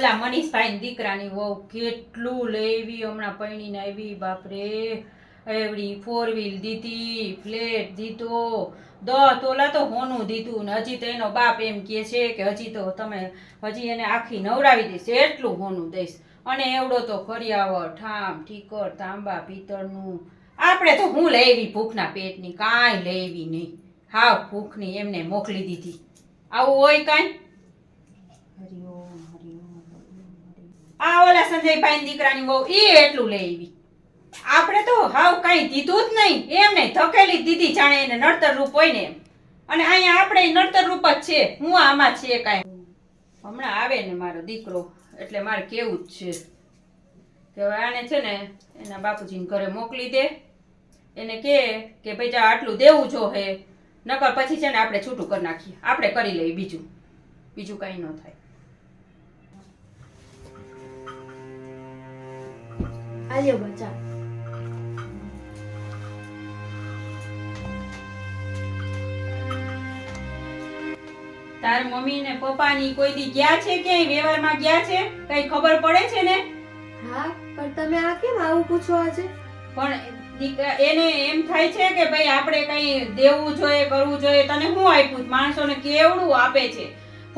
ઓલા મનીષભાઈ દીકરાની વહુ કેટલું લેવી, હમણાં પૈણીને આવી, બાપરે. એવડી ફોર વ્હીલ દીધી ફ્લેટ દીધો. દસ તોલા તો હોનું દીધું ને હજી તો એનો બાપ એમ કહે છે કે હજી તો તમે, હજી એને આખી નવડાવી દઈશ, એટલું હોનું દઈશ. અને એવડો તો કરિયાવર ઠામ, ઠીકર, તાંબા, પિત્તળનું. આપણે તો હું લેવી ભૂખના પેટની, કાંઈ લેવી નહીં. હાવ ભૂખની એમને મોકલી દીધી. આવું હોય કાંઈ? હરિઓમ. આ ઓલા સંજયભાઈ દીકરાની બહુ એ એટલું લેવી આપણે તો હાવ કાંઈ દીધું જ નહીં. એમ નહીં ધકેલી દીધી જાણે એને નડતર રૂપ હોય ને એમ. અને અહીંયા આપણે નડતર રૂપ જ છે. હું આમાં છે કાંઈ. હમણાં આવે ને મારો દીકરો. એટલે મારે કેવું જ છે. કે હવે આને છે ને એના બાપુજીને ઘરે મોકલી દે. એને કે કે ભાઈ જા આટલું દેવું જો હે. નકર પછી છે ને આપણે છૂટું કરી નાખીએ. આપણે કરી લઈએ બીજું. બીજું કાંઈ ન થાય. આલ્યો બચા તાર મમ્મી ને પપ્પા ની કોઈ દી ગયા છે ક્યાંય? વ્યવહારમાં ગયા છે? કઈ ખબર પડે છે ને? હા પણ તમે આ કેમ આવું પૂછો આજે? પણ એને એમ થાય છે કે ભાઈ આપણે કઈ દેવું જોઈએ કરવું જોઈએ તને શું આપ્યું? માણસોને કેવડું આપે છે?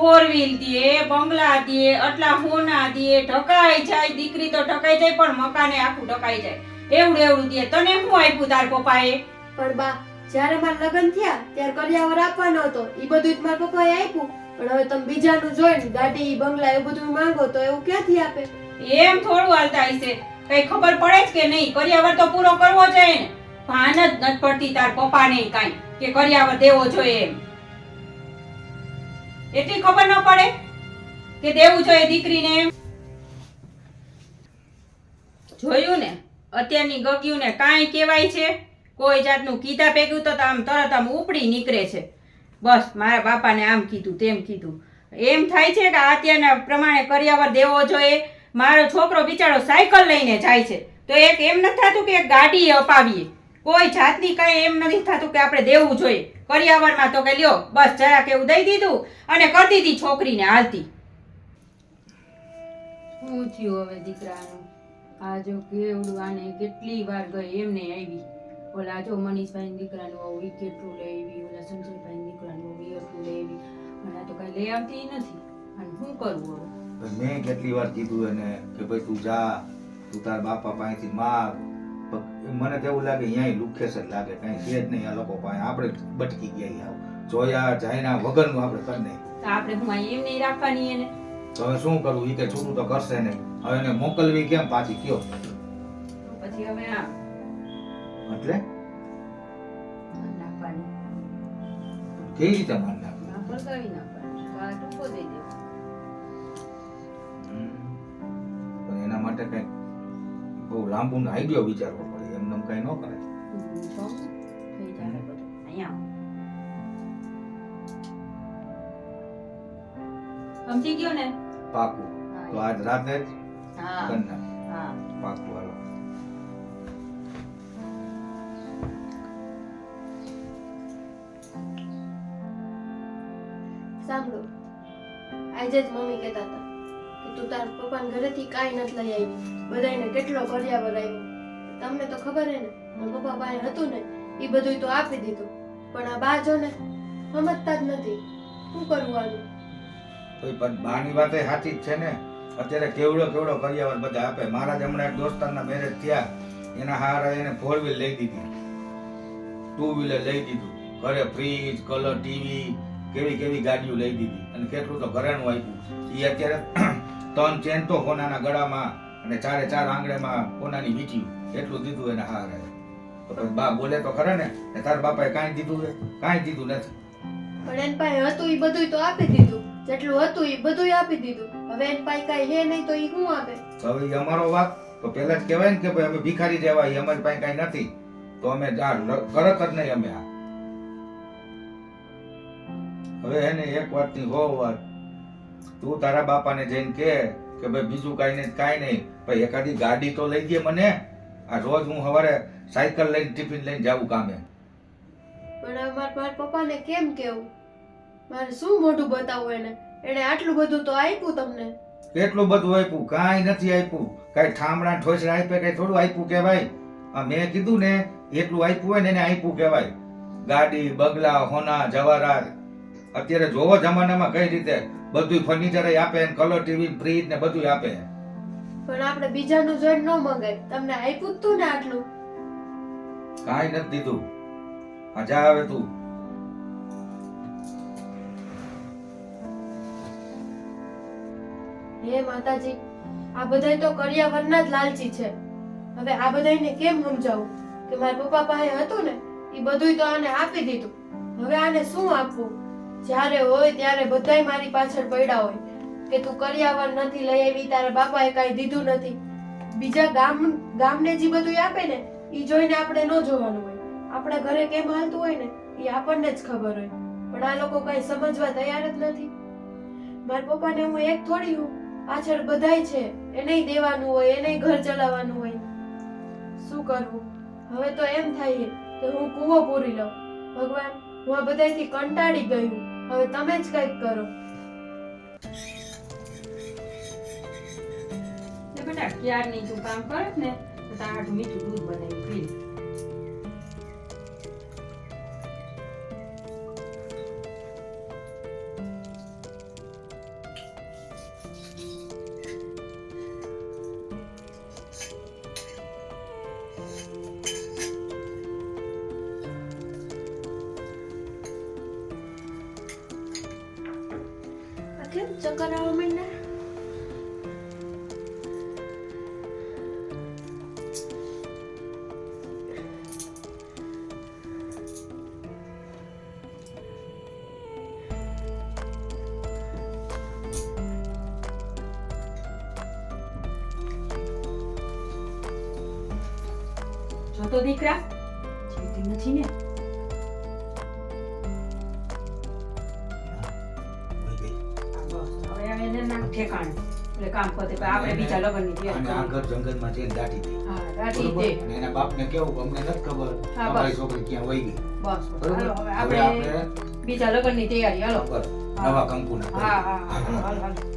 ફોર વ્હીલ દે બંગલા દે આટલા હોના દે ઢકાઈ જાય દીકરી તો ઢકાઈ જાય પણ મકાને આખું ઢકાઈ જાય. એવડું એવડું દે તને શું આપ્યું તાર પપ્પાએ? પણ બા જ્યારે મારા લગ્ન થયા ત્યારે કરિયાવર આપવાનો હતો. એ બધું જ મારા પપ્પાએ આપ્યું. પણ હવે તમે બીજાનું જોઈને ગાડી બંગલા એવું બધું માંગો તો એવું ક્યાંથી આપે? એમ થોડું હાલતા હશે. કઈ ખબર પડે જ કે નહીં? કરિયાવર તો પૂરો કરવો જોઈએ ને. ભાન જ નથી પડતી તાર પપ્પાને કઈ કે કરિયાવર દેવો જોઈએ એમ. એટલી ખબર ન પડે કે દેવું જોઈએ દીકરીને જોયું ને, અત્યારની ગગ્યુને કાંઈ કહેવાય છે, કોઈ જાતનું કીધા ભેગું તો આમ તરત આમ ઉપડી નીકળે છે. બસ, મારા બાપાને આમ કીધું, તેમ કીધું. એમ થાય છે કે અત્યારના પ્રમાણે કર્યાવર દેવો જોઈએ મારો છોકરો બિચારો સાયકલ લઈને જાય છે, તો એક એમ નથી થતું કે ગાડી અપાવીએ. કોઈ જાતની કાંઈ એમ નથી થતું કે આપણે દેવું જોઈએ. કરિયાવરમાં તો કે લ્યો બસ જરા એવું દઈ દીધું અને કરી દીધી છોકરીને હાલતી. શું થયું હવે દીકરાનું? આ જો કેવડું આને કેટલી વાર ગઈ એમને આવી. ઓલા જો મનીષભાઈ દીકરાનું આવું ઈ કેટલું લઈ આવી ઓલા સંજયભાઈ દીકરાનું આવું ઈ એટલું લઈ આવી મને તો કઈ લઈ આવતી નથી. અને શું કરવું હવે? મેં કેટલી વાર કીધું એને કે ભાઈ તું જા તું તાર બાપા પાસેથી માગ. મને તો એવું લાગે અહીંયા લુખેસ જ લાગે કઈ છે જ નહીં આ લોકો પાસે. આપણે બટકી ગયા આવ. જોયા જાયના વગરનું આપણે કરી નહીં આપણે એમ નહીં રાખવાની એને. તો હવે શું કરવું? એ કે છોકરું તો કરશે નહીં. હવે એને મોકલવી કેમ પાછી? કયો? પછી હવે આ. એટલે? કેવી રીતે માન નાખવી? એના માટે કઈ બહુ લાંબુ આઈડિયો વિચારવો પડે. કઈ ન કરે થઈ જાય બધું અહીંયા સમજી ગયો ને પાકું તો આજ રાતે જ હા હા પાકું હાલો સાંભળો. આજે જ મમ્મી કહેતા હતા કે તું તારા પપ્પાને ઘરેથી કાંઈ નથી લઈ આવી. બધાને કેટલો કર્યા આવ્યો તમને તો ખબર હે ને પપ્પા પાસે હતું ને એ બધું તો આપી દીધું. પણ આ બા જો ને, સમજતા જ નથી. શું કરવું આનું? કોઈ પણ બાની વાત સાચી જ છે ને. અત્યારે કેવડો કેવડો કરિયાવર બધા આપે. મારા જ હમણાં એક દોસ્તારના મેરેજ થયા. એના હારા એને ફોર વ્હીલ લઈ દીધી. ટુ વ્હીલર લઈ દીધું. ઘરે ફ્રીજ કલર ટીવી કેવી કેવી ગાડીઓ લઈ દીધી. અને કેટલું તો ઘરેણું આપ્યું. એ અત્યારે ત્રણ ચેન તો કોનાના ગળામાં અને ચારે ચાર આંગળેમાં કોનાની વીંટ્યું એટલું દીધું એને હારે. તો પછી બા બોલે તો ખરે ને ને તારા બાપાએ કાંઈ દીધું છે? કાંઈ દીધું નથી. પણ એન પાસે હતું એ બધું તો આપી દીધું. જેટલું હતું એ બધું આપી દીધું. હવે એન પાસે કાંઈ હે નહીં તો એ શું આપે? હવે અમારો વાત તો પહેલા જ કહેવાય ને કે ભાઈ અમે ભિખારી જેવા એ અમારી પાસે કાંઈ નથી. તો અમે આ કરત જ નહીં અમે આ. હવે એને એક વાતની હો વાત તું તારા બાપાને જઈને કે કે ભાઈ બીજું કાંઈ નહીં કાંઈ નહીં. ભાઈ એકાદી ગાડી તો લઈ દે મને. આ રોજ હું સવારે સાયકલ લઈને ટિફિન લઈને જાવું કામે. પણ અમારા મારા પપ્પાને કેમ કેવું? મારે શું મોઢું બતાવવું એને? એને આટલું બધું તો આપ્યું તમને. કેટલું બધું આપ્યું કાંઈ નથી આપ્યું. કાંઈ ઠામડા ઠોસરા આપ્યા કાંઈ થોડું આપ્યું કહેવાય? આ મેં કીધું ને એટલું આપ્યું હોય ને એને આપ્યું કહેવાય. ગાડી બગલા હોના જવારાત અત્યારે જોવો જમાનામાં કઈ રીતે બધું ફર્નિચર આપે ને કલર ટીવી ફ્રીજ ને બધું આપે. પણ આપણે બીજાનું જોઈને ન મંગાય. તમને આપ્યું તું ને આટલું. કાઈ નથી દીધું. આ જા હવે તું. હે માતાજી આ બધાય તો કરિયાવરના જ લાલચી છે. હવે આ બધાયને કેમ સમજાવું કે મારા પપ્પા પાસે હતું ને એ બધુંય તો આને આપી દીધું. હવે આને શું આપવું? જ્યારે હોય ત્યારે બધાય મારી પાછળ પડ્યા હોય. કે તું કરિયાવર નથી લઈ આવી, તારા બાપાએ કાંઈ દીધું નથી. બીજા ગામ, ગામને જે બધું આપે ને એ જોઈને આપણે ન જોવાનું હોય. આપણા ઘરે કેમ હાલતું હોય ને એ આપણને જ ખબર હોય. પણ આ લોકો કઈ સમજવા તૈયાર જ નથી. મારા પપ્પાને હું એક થોડી હું, પાછળ બધાય છે. એને દેવાનું હોય, એને ઘર ચલાવવાનું હોય. શું કરવું? હવે તો એમ થાય કે હું કૂવો પૂરી લઉં. ભગવાન, હું આ બધાયથી કંટાળી ગયું હવે તમે જ કંઈક કરો. બેટા, ક્યારની તું કામ કરે ને, તો તારા મીઠું દૂધ બનાવી પી આવવા માંડ્યા તો દીકરા જીવતી નથી ને. ઠેકાણે એટલે કામ પતે. પણ આપણે બીજા લગ્નની તૈયારી અને આ. ઘર જંગલમાં જઈને દાટી દે. હા રાજી બરોબર? અને એના બાપને કેવું? અમને નથી ખબર અમારી છોકરી ક્યાં વહી ગઈ. બસ? હાલો હવે આપણે બીજા લગ્નની તૈયારી. હાલો. નવા કંકુના હા હા. હાલો હાલો.